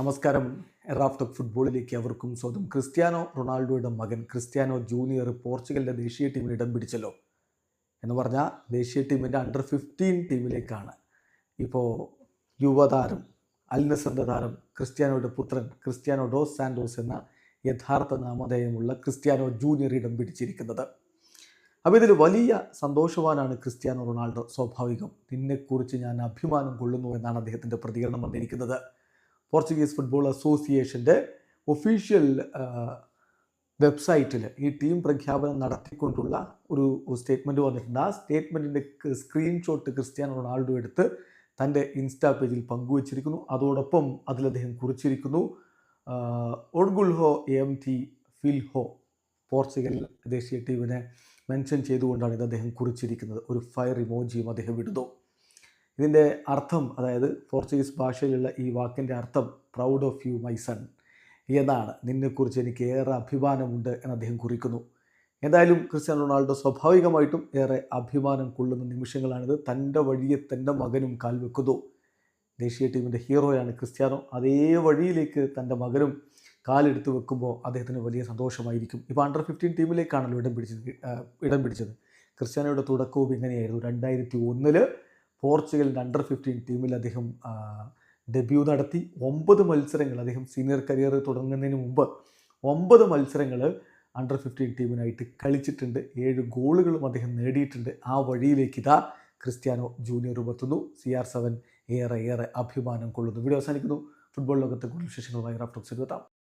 നമസ്കാരം. എറാഫ്റ്റോക്ക് ഫുട്ബോളിലേക്ക് അവർക്കും സ്വന്തം ക്രിസ്ത്യാനോ റൊണാൾഡോയുടെ മകൻ ക്രിസ്ത്യാനോ ജൂനിയർ പോർച്ചുഗലിന്റെ ദേശീയ ടീമിൽ ഇടം പിടിച്ചല്ലോ എന്ന് പറഞ്ഞാൽ ദേശീയ ടീമിന്റെ അണ്ടർ ഫിഫ്റ്റീൻ ടീമിലേക്കാണ്. ഇപ്പോൾ യുവതാരം അൽനസറിന്റെ താരം ക്രിസ്ത്യാനോയുടെ പുത്രൻ ക്രിസ്ത്യാനോ ഡോസ് സാൻഡോസ് എന്ന യഥാർത്ഥ നാമധേയമുള്ള ക്രിസ്ത്യാനോ ജൂനിയർ ഇടം പിടിച്ചിരിക്കുന്നത്. അപ്പോൾ ഇതിൽ വലിയ സന്തോഷവാനാണ് ക്രിസ്ത്യാനോ റൊണാൾഡോ. സ്വാഭാവികം നിന്നെക്കുറിച്ച് ഞാൻ അഭിമാനം കൊള്ളുന്നു എന്നാണ് അദ്ദേഹത്തിന്റെ പ്രതികരണം വന്നിരിക്കുന്നത്. പോർച്ചുഗീസ് ഫുട്ബോൾ അസോസിയേഷന്റെ ഒഫീഷ്യൽ വെബ്സൈറ്റിൽ ഈ ടീം പ്രഖ്യാപനം നടത്തിക്കൊണ്ടുള്ള ഒരു സ്റ്റേറ്റ്മെന്റ് വന്നിട്ടുണ്ട്. ആ സ്റ്റേറ്റ്മെന്റിന്റെ സ്ക്രീൻഷോട്ട് ക്രിസ്ത്യാനോ റൊണാൾഡോ എടുത്ത് തന്റെ ഇൻസ്റ്റാ പേജിൽ പങ്കുവച്ചിരിക്കുന്നു. അതോടൊപ്പം അതിൽ അദ്ദേഹം കുറിച്ചിരിക്കുന്നു. ഒഡ്ഗുൾഹോ എം ടി ഫിൽഹോ പോർച്ചുഗൽ ദേശീയ ടീമിനെ മെൻഷൻ ചെയ്തുകൊണ്ടാണ് ഇത് അദ്ദേഹം കുറിച്ചിരിക്കുന്നത്. ഒരു ഫയർ ഇമോജിയും അദ്ദേഹം വിടുന്നു ഇതിന്റെ അർത്ഥം അതായത് പോർച്ചുഗീസ് ഭാഷയിലുള്ള ഈ വാക്കിന്റെ അർത്ഥം proud of you my son എന്നാണ് നിന്നെക്കുറിച്ച് എനിക്ക് ഏറെ അഭിമാനമുണ്ട് എന്ന് അദ്ദേഹം കുറിക്കുന്നു. എന്തായാലും ക്രിസ്ത്യാനോ റൊണാൾഡോ സ്വാഭാവികമായിട്ടും ഏറെ അഭിമാനം കൊള്ളുന്ന നിമിഷങ്ങളാണിത്. തന്റെ വഴിയെ തന്റെ മകനും കാൽവെക്കുന്നു ദേശീയ ടീമിന്റെ ഹീറോയാണ് ക്രിസ്ത്യാനോ. അതേ വഴിയിലേക്ക് തന്റെ മകനും കാലെടുത്ത് വെക്കുമ്പോൾ അദ്ദേഹത്തിന് വലിയ സന്തോഷമായിരിക്കും. ഇപ്പോൾ അണ്ടർ ഫിഫ്റ്റീൻ ടീമിലേക്കാണല്ലോ ഇടം പിടിച്ചത് ഇടം പിടിച്ചത്. ക്രിസ്ത്യാനോയുടെ തുടക്കവും ഇങ്ങനെയായിരുന്നു രണ്ടായിരത്തി ഒന്നിൽ പോർച്ചുഗലിന്റെ അണ്ടർ ഫിഫ്റ്റീൻ ടീമിൽ അദ്ദേഹം ഡെബ്യൂ നടത്തി. ഒമ്പത് മത്സരങ്ങൾ അദ്ദേഹം സീനിയർ കരിയർ തുടങ്ങുന്നതിന് മുമ്പ് ഒമ്പത് മത്സരങ്ങൾ അണ്ടർ ഫിഫ്റ്റീൻ ടീമിനായിട്ട് കളിച്ചിട്ടുണ്ട്. ഏഴ് ഗോളുകളും അദ്ദേഹം നേടിയിട്ടുണ്ട്. ആ വഴിയിലേക്ക് ഇതാ ക്രിസ്ത്യാനോ ജൂനിയറും എത്തുന്നു സി ആർ സെവൻ ഏറെ ഏറെ അഭിമാനം കൊള്ളുന്നു. വീഡിയോ അവസാനിക്കുന്നു. ഫുട്ബോൾ ലോകത്തെ കൂടുതൽ വിശേഷങ്ങളുമായി റാഫ്റ്റോക്സ് എത്താം.